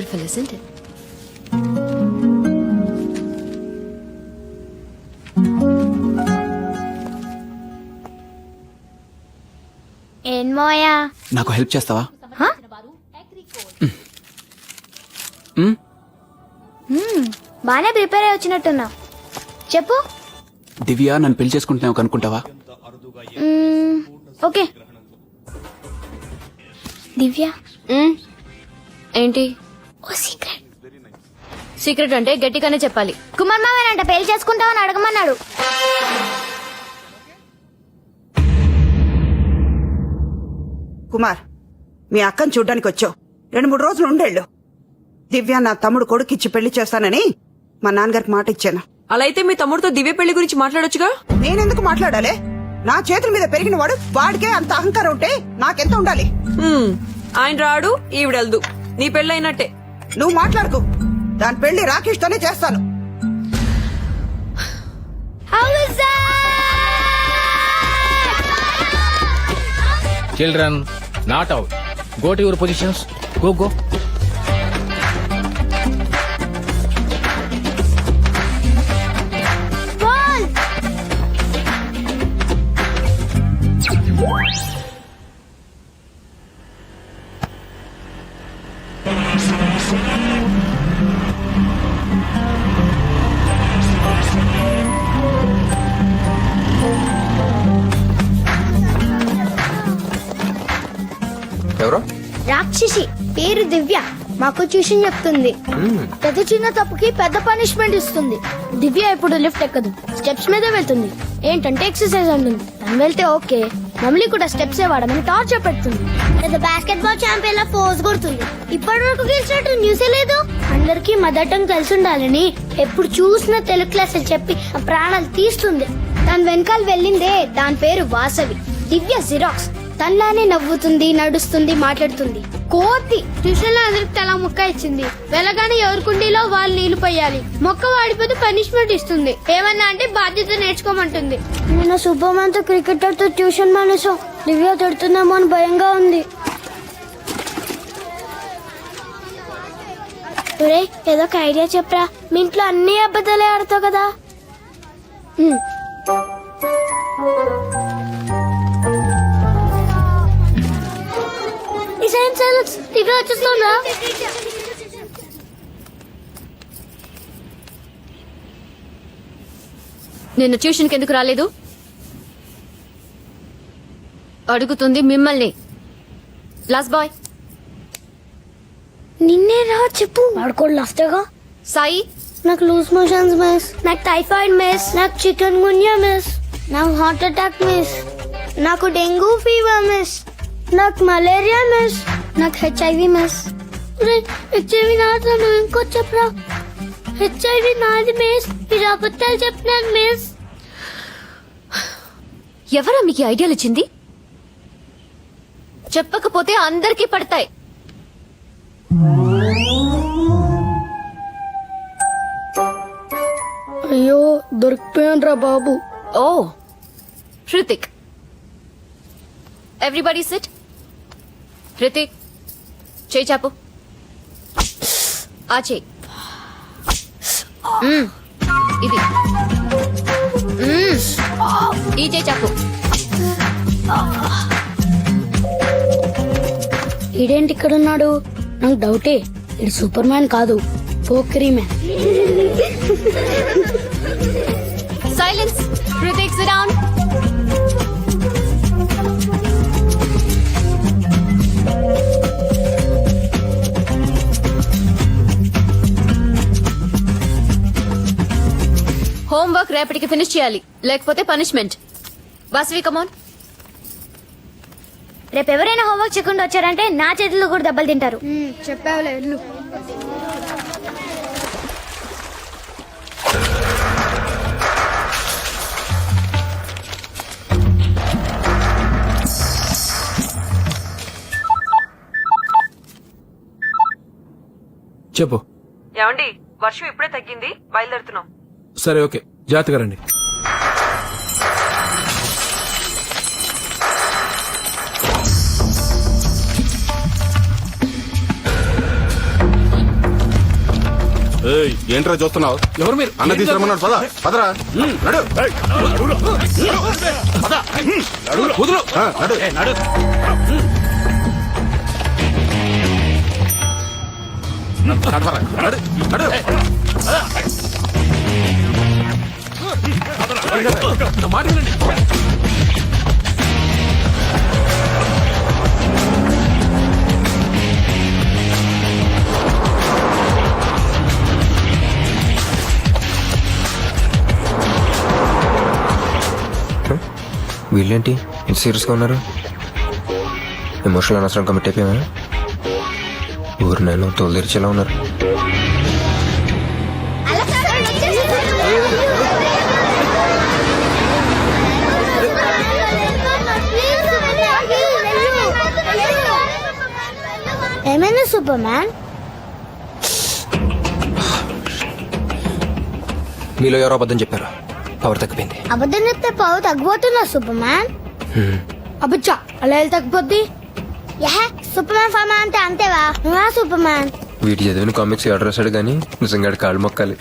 Beautiful isn't it? నాకు help చేస్తావా? బానే ప్రిపేర్ అయి వచ్చినట్టున్నా చెప్పు. దివ్య నన్ను పెళ్ళి చేసుకుంటున్నావు అనుకుంటావా మ్మ్, ఓకే. దివ్య. ఏంటి? సీక్రెట్ అంటే గట్టిగానే చెప్పాలి. కుమార్ మామేనంట పెళ్ళి చేసుకుంటావని అడగమన్నాడు. కుమార్ మీ అక్కని చూడ్డానికి వచ్చావు. రెండు మూడు రోజులు ఉండేళ్ళు. దివ్య నా తమ్ముడు కొడుకిచ్చి పెళ్ళి చేస్తానని మా నాన్నగారికి మాట ఇచ్చాను. అలా అయితే మీ తమ్ముడితో దివ్య పెళ్ళి గురించి మాట్లాడొచ్చుగా? నేనెందుకు మాట్లాడాలి? నా చేతుల మీద పెరిగిన వాడు వాడికే అంత అహంకారం ఉంటే నాకెంత ఉండాలి. ఆయన రాడు ఈవిడెల్దు నీ పెళ్ళైనట్టే. నువ్వు మాట్లాడుకు. దాని పెళ్ళి రాకేష్ తోనే చేస్తాను. Children not out go to positions go go ఎవరో? రాక్షసి పేరు దివ్య. మాకు ట్యూషన్ చెప్తుంది. ప్రతి చిన్న తప్పుకి పెద్ద పనిష్మెంట్ ఇస్తుంది. దివ్య ఇప్పుడు లిఫ్ట్ ఎక్కదు. స్టెప్స్ మీద వెళ్తుంది. ఏంటంటే ఎక్సర్సైజ్ అంటుంది. తను వెళ్తే ఓకే. మమ్మల్ని కూడా స్టెప్స్ వాడమని టార్చర్ పెడుతుంది. లేదా బాస్కెట్ బాల్ ఛాంపియన్ లా పోజ్ కొడుతుంది. ఇప్పటి వరకు గెలిచినట్టు న్యూసే లేదు. అందరికి మదర్ టంగ్ కలిసి ఉండాలని ఎప్పుడు చూసిన తెలుగు క్లాసులు చెప్పి ప్రాణాలు తీస్తుంది. దాని వెనకాల వెళ్ళిందే. దాని పేరు వాసవి. దివ్య జిరాక్స్ తనలానే నవ్వుతుంది నడుస్తుంది మాట్లాడుతుంది. కోతి ట్యూషన్లో అందరికి తల మొక్క ఇచ్చింది. వెళ్ళగానే ఎవరి కుండీలో వాళ్ళు నీళ్ళు పోయాలి. మొక్క వాడిపోతే పనిష్మెంట్ ఇస్తుంది. ఏమన్నా అంటే బాధ్యత నేర్చుకోమంటుంది. నిన్న శుభమంతో క్రికెటర్తో ట్యూషన్ మానేసాం దివ్య తిడుతుందేమో అని భయంగా ఉంది. ఒరే ఏదో ఒక ఐడియా చెప్పరా? మీ ఇంట్లో అన్ని అబద్ధాలే ఆడతావు కదా? సైన్స్ సైలెన్స్ దివ్య వచ్చేస్తుందా నిన్న ట్యూషన్కి ఎందుకు రాలేదు? అడుగుతుంది మిమ్మల్ని. లాస్ట్ బాయ్ నిన్నే రా చెప్పు. వాడుకోడు లాస్ట్గా సాయి. నాకు లూజ్ మోషన్స్ మిస్ నాకు టైఫాయిడ్ మిస్ నాకు చికెన్ గున్యా మిస్ నాకు హార్ట్ అటాక్ మిస్ నాకు డెంగ్యూ ఫీవర్ మిస్ నాకు మలేరియా మిస్ నాకు హెచ్ఐవి మిస్ హెచ్ఐవి నాతో ఇంకో చెప్పరా హెచ్ఐవి నాది మిస్ మీరు అబద్ధాలు చెప్తున్నాను మిస్ ఎవరా మీకు ఐడియాలు ఇచ్చింది? చెప్పకపోతే అందరికీ పడతాయి. అయ్యో దొరికిపోయాను బాబు. ఓ హృతిక్. ఎవ్రీబడి సిట్ హృతిక్ చేయి చాపు. ఆ చేయి. మ్మ్. ఇది. మ్మ్. ఈ చేయి చాపు. ఈడేంటి ఇక్కడ ఉన్నాడు నాకు డౌటే. ఇది సూపర్ మ్యాన్ కాదు. పోకరీ man. Silence. Sit down homework రేపటికి ఫినిష్ చేయాలి. లేకపోతే పనిష్మెంట్. వాసవి కమాన్ రేపు ఎవరైనా హోంవర్క్ చేయకుండా వచ్చారంటే నా చేతుల్లో కూడా దెబ్బలు తింటారు. చెప్పావులే చెప్పు. ఏమండి వర్షం ఇప్పుడే తగ్గింది బయలుదేరుతున్నాం. సరే ఓకే. జాగ్రత్తగా రండి. ఏయ్, ఏంట్రా చూస్తున్నావు? ఎవరు మీరు? అన్న తీసుకురమ్మన్నాడు పద. పదరా? నడు. వదులు. ఆ, నడు. నడవరా. నడు. నడు. మాట వినండి. వీళ్ళేంటి? ఇంత సీరియస్గా ఉన్నారు? ఎమోషనల్ అనవసరం కమిట్ అయిపోయామా? ఊరు నేను తోలు తెరిచేలా ఉన్నారు? ఏమైనా సూపర్ మ్యాన్ మీలో ఎవరో అబద్ధం చెప్పారు. పవర్ తగ్గిపోయింది. అబద్ధం చెప్తే పావు తగ్గిపోతున్నా సూపర్ మ్యాన్ అబ్బచ్చా అలా వెళ్ళి తగ్గిపోద్ది? యహ సూపర్ మ్యాన్ ఫార్మా అంటే అంతేవా? నువ్వా సూపర్ మ్యాన్ వీటి చదివిన కామిక్స్ ఆర్డర్ రాశాడు కానీ నిజంగా కాళ్ళు మొక్కాలి.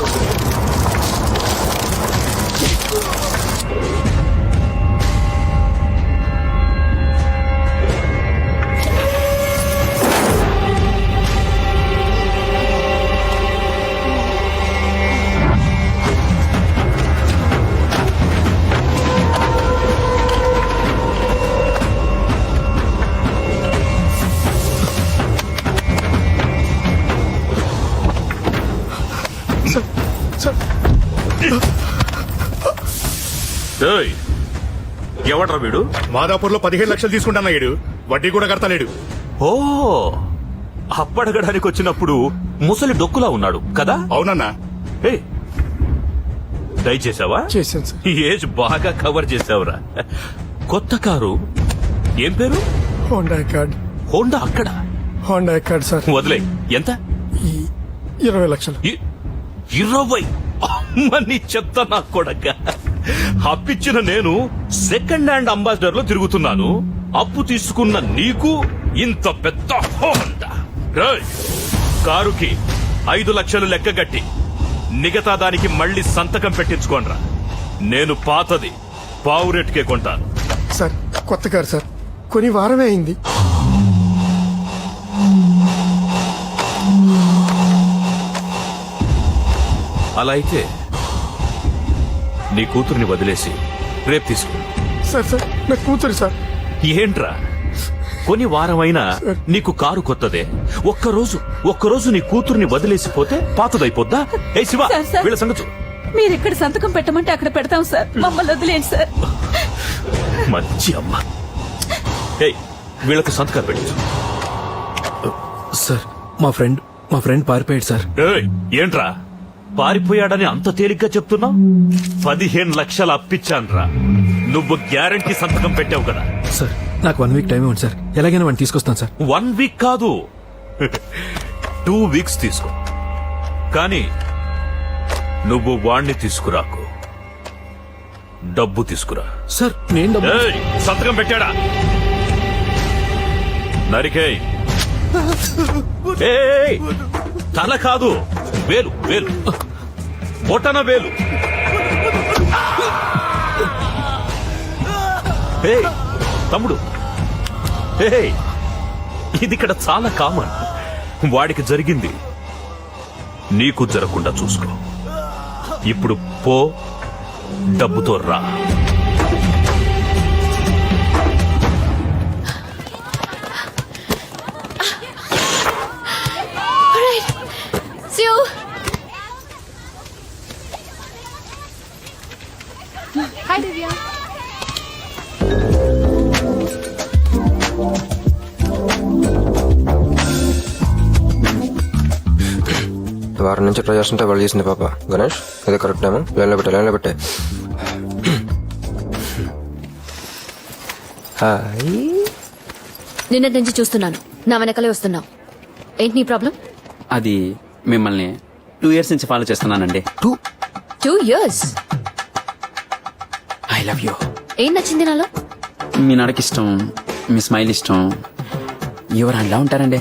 Thank you. ఎవడ్రా వీడు? మాదాపూర్లో పదిహేడు లక్షలు తీసుకుంటాన్నాడు వడ్డీ కూడా కడతలేడు. ఓ! అప్పడగడానికి వచ్చినప్పుడు ముసలి డొక్కులా ఉన్నాడు కదా? అవునన్నా. ఏ దయచేసావా చేశాను సార్. ఏజ్ బాగా కవర్ చేసావురా కొత్త కారు. ఏం పేరు? Honda card. హోండా అక్కడ. Honda card sir. వదిలే. ఎంత? ఈ ఇరవై లక్షలు. ఇ- ఇరవై. అమ్మని చెప్తా నా కొడక. అప్పిచ్చిన నేను సెకండ్ హ్యాండ్ అంబాసిడర్లో తిరుగుతున్నాను. అప్పు తీసుకున్న నీకు ఇంత పెద్ద హోండా కారుకి ఐదు లక్షలు లెక్కగట్టి మిగతా దానికి మళ్ళీ సంతకం పెట్టించుకోనరా నేను పాతది పావు రేటుకే కొంటాను. సార్ కొత్త కారు సార్. కొని వారమే అయింది. అలా అయితే నీ కూతుర్ని వదిలేసి రేపు తీసుకు. సార్ సార్ నా కూతురు సార్. ఏంట్రా? కొన్ని వారమైనా నీకు కారు కొత్తదే. ఒక్కరోజు ఒక్కరోజు నీ కూతుర్ని వదిలేసిపోతే పాతదైపోద్దా? ఏ శివ సార్, సార్. వీళ్ళ సంగతి. మీరు ఎక్కడ సంతకం పెట్టమంటే అక్కడ పెడతాం సార్. మమ్మల్ని వదిలేండి సార్. మంచి అమ్మ. ఏయ్ వీళ్ళకి సంతకాలు పెట్టు. సార్ మా ఫ్రెండ్ మా ఫ్రెండ్ పారిపోయాడు సార్. ఏయ్ ఏంట్రా? పారిపోయాడని అంత తేలిగ్గా చెప్తున్నావు? పదిహేను లక్షలు అప్పిచ్చాన్రా. నువ్వు గ్యారంటీ సంతకం పెట్టావు కదా. సార్ నాకు వన్ వీక్ టైం ఇవ్వండి సార్. ఎలాగైనా వాడిని తీసుకొస్తాను సార్. వన్ వీక్ కాదు. టూ వీక్స్ తీసుకో. కానీ నువ్వు వాణ్ణి తీసుకురాకు. డబ్బు తీసుకురా. సార్ నేను డబ్బు ఏయ్, సంతకం పెట్టాడా? నరికేయ్. ఏయ్, తల కాదు. వేలు వేలు. బొటన వేలు. హే తమ్ముడు. హే ఇది ఇక్కడ చాలా కామన్. వాడికి జరిగింది. నీకు జరగకుండా చూసుకో. ఇప్పుడు పో డబ్బుతో రా. నుంచి ట్రై చేస్తుంటే వాళ్ళు చేసింది పాప. గణేష్ అదే కరెక్ట్ ఏమో. లైన్లో పెట్టే లైన్లో పెట్టే. హాయ్. నిన్నటి నుంచి చూస్తున్నాను. నా వెనకలే వస్తున్నావు. ఏంటి నీ ప్రాబ్లం? అది మిమ్మల్ని టూ ఇయర్స్ నుంచి ఫాలో చేస్తున్నానండి. టూ? ఇయర్స్? Love you. ఏం నచ్చింది నాలో? మీ నడకి ఇష్టం మీ స్మైల్ ఇష్టం. ఎవరు అలా ఉంటారండి?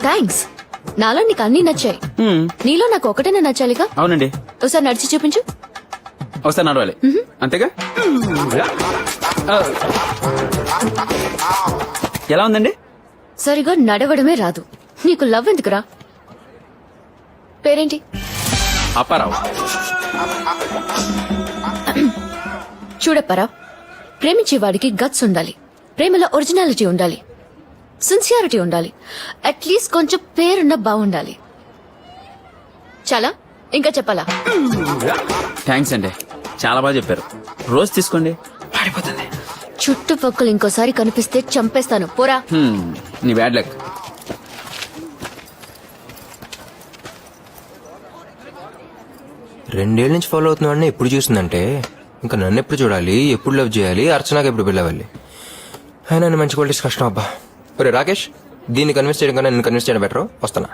థ్యాంక్స్ నాలో నీకు అన్ని నచ్చాయి. నీలో నాకు ఒకటేనే నచ్చాలిగా అవునండి. ఒకసారి నడిచి చూపించు. ఒకసారి నడవాలి. అంతేగా. ఎలా ఉందండి? సరిగా నడవడమే రాదు. నీకు లవ్ ఎందుకురా? పేరేంటి? అప్పారావు. చూడప్పరా ప్రేమించేవాడికి గట్స్ ఉండాలి. ప్రేమలో ఒరిజినాలిటీ ఉండాలి. సిన్సియారిటీ ఉండాలి. అట్లీస్ట్ కొంచెం పేరున్న బాగుండాలి చాలా? ఇంకా చెప్పాలా? థ్యాంక్స్ అండి. చాలా బాగా చెప్పారు. రోజు తీసుకోండి. పాడిపోతుంది చుట్టుపక్కల ఇంకోసారి కనిపిస్తే చంపేస్తాను. పోరా. హ్మ్, నీ బ్యాడ్ లక్. రెండేళ్ళ నుంచి ఫాలో అవుతున్నా ఎప్పుడు చూసిందంటే ఇంకా నన్ను ఎప్పుడు చూడాలి ఎప్పుడు లవ్ చేయాలి అర్చనాకి ఎప్పుడు పిలవాలి. అయినా మంచి క్వాలిటీస్ కష్టం అబ్బా. ఒరే రాకేష్ దీన్ని కన్విన్స్ చేయడం కన్నా నేను కన్విన్స్ చేయడం బెటర్ వస్తానా